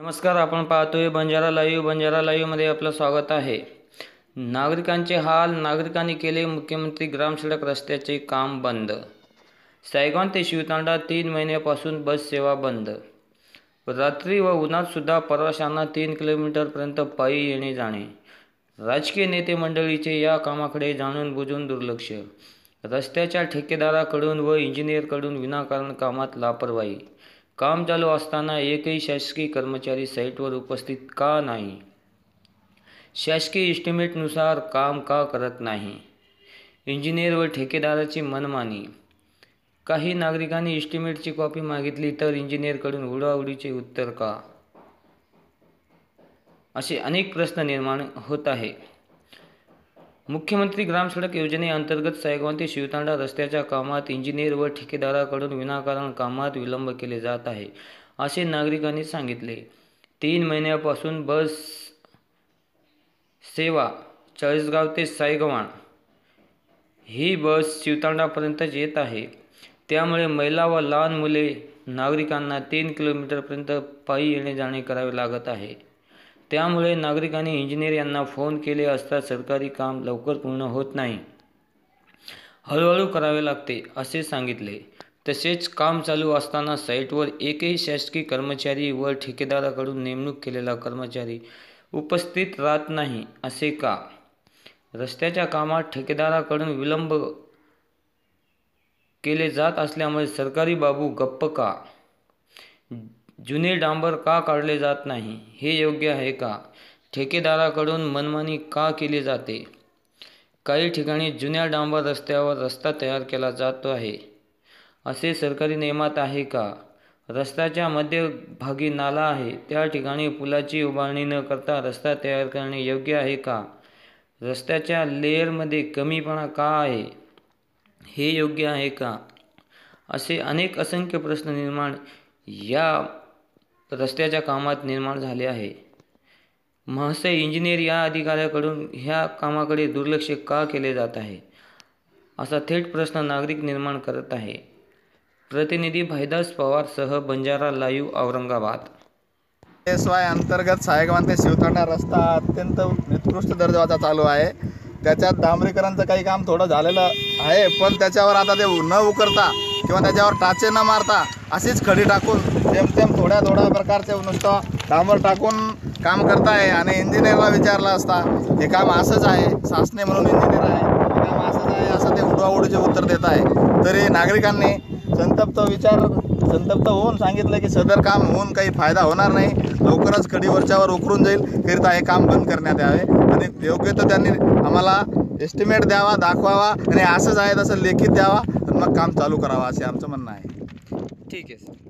नमस्कार आपण पाहतोय बंजारा लाईव्ह. बंजारा लाईव्हमध्ये आपलं स्वागत आहे. नागरिकांचे हाल नागरिकांनी केले मुख्यमंत्री ग्रामसडक रस्त्याचे काम बंद. सायगॉन ते शिवतांडा तीन महिन्यापासून बस सेवा बंद. रात्री व उन्हातसुद्धा प्रवाशांना तीन किलोमीटरपर्यंत पायी येणे जाणे. राजकीय नेते मंडळीचे या कामाकडे जाणून बुजून दुर्लक्ष. रस्त्याच्या ठेकेदाराकडून व इंजिनियरकडून विनाकारण कामात लापरवाही. काम चालू असताना एकही शासकीय कर्मचारी साईटवर उपस्थित का नाही? शासकीय इस्टिमेटनुसार काम का करत नाही? इंजिनियर व ठेकेदाराची मनमानी. काही नागरिकांनी इस्टिमेटची कॉपी मागितली तर इंजिनियरकडून उडाउडीचे उत्तर का? असे अनेक प्रश्न निर्माण होत आहे. मुख्यमंत्री ग्रामसडक योजनेअंतर्गत सायगाव ते शिवतांडा रस्त्याच्या कामात इंजिनियर व ठेकेदाराकडून विनाकारण कामात विलंब केले जात आहे असे नागरिकांनी सांगितले. तीन महिन्यापासून बस सेवा चाळीसगाव ते सायगवान ही बस शिवतांडापर्यंतच येत आहे. त्यामुळे महिला व लहान मुले नागरिकांना तीन किलोमीटरपर्यंत पायी येणे जाणे करावे लागत आहे. त्यामुळे नागरिकांनी इंजिनियर यांना फोन केले असता सरकारी काम लवकर पूर्ण होत नाही. हळूहळू करावे लागते असे सांगितले. तसेच काम चालू असताना साईटवर एकही शासकीय कर्मचारी व ठेकेदाराकडून नेमणूक केलेला कर्मचारी उपस्थित राहत नाही असे का? रस्त्याच्या कामात ठेकेदाराकडून विलंब केले जात असल्यामुळे सरकारी बाबू गप्प का? जुने डांबर का काढले जात नाही? हे योग्य आहे का? ठेकेदाराकडून मनमानी का केली जाते? काही ठिकाणी जुन्या डांबर रस्त्यावर रस्ता तयार केला जातो आहे. असे सरकारी नियमात आहे का? रस्त्याच्या मध्यभागी नाला आहे. त्या ठिकाणी पुलाची उभारणी न करता रस्ता तयार करणे योग्य आहे का? रस्त्याच्या लेअरमध्ये कमीपणा का आहे? हे योग्य आहे का? असे अनेक असंख्य प्रश्न निर्माण या रस्त्याच्या कामात निर्माण झाले आहे. महासय इंजिनियर या अधिकाऱ्याकडून ह्या कामाकडे दुर्लक्ष का केले जात आहे? असा थेट प्रश्न नागरिक निर्माण करत आहे. प्रतिनिधी Bhaidas पवारसह Banjara live Aurangabad. S Y अंतर्गत सायगावान ते शिवतांडा रस्ता अत्यंत निकृष्ट दर्जाचा चालू आहे. त्याच्यात डांबरीकरणचं काही काम थोडं झालेलं आहे पण त्याच्यावर आता ते न उकरता किंवा त्याच्यावर टाचे न मारता अशीच खडी टाकून जेमतेम थोड्या थोड्या प्रकारचे नुसतं डांबर टाकून काम करताय आणि इंजिनियरला विचारलं असता हे काम असंच आहे सासने म्हणून इंजिनियर आहे हे काम असंच आहे असं ते उडवाउडीचे उत्तर देत आहे. तरी नागरिकांनी संतप्त विचार संतप्त होऊन सांगितलं की सदर काम होऊन काही फायदा होणार नाही लवकरच खडी वरच्यावर उकरून जाईल करिता हे काम बंद करण्यात यावे. आणि योग्य तर त्यांनी आम्हाला एस्टिमेट द्यावा दाखवावा आणि असंच आहे तसं लेखित द्यावा तर मग काम चालू करावं असे आमचं म्हणणं आहे. ठीक आहे सर.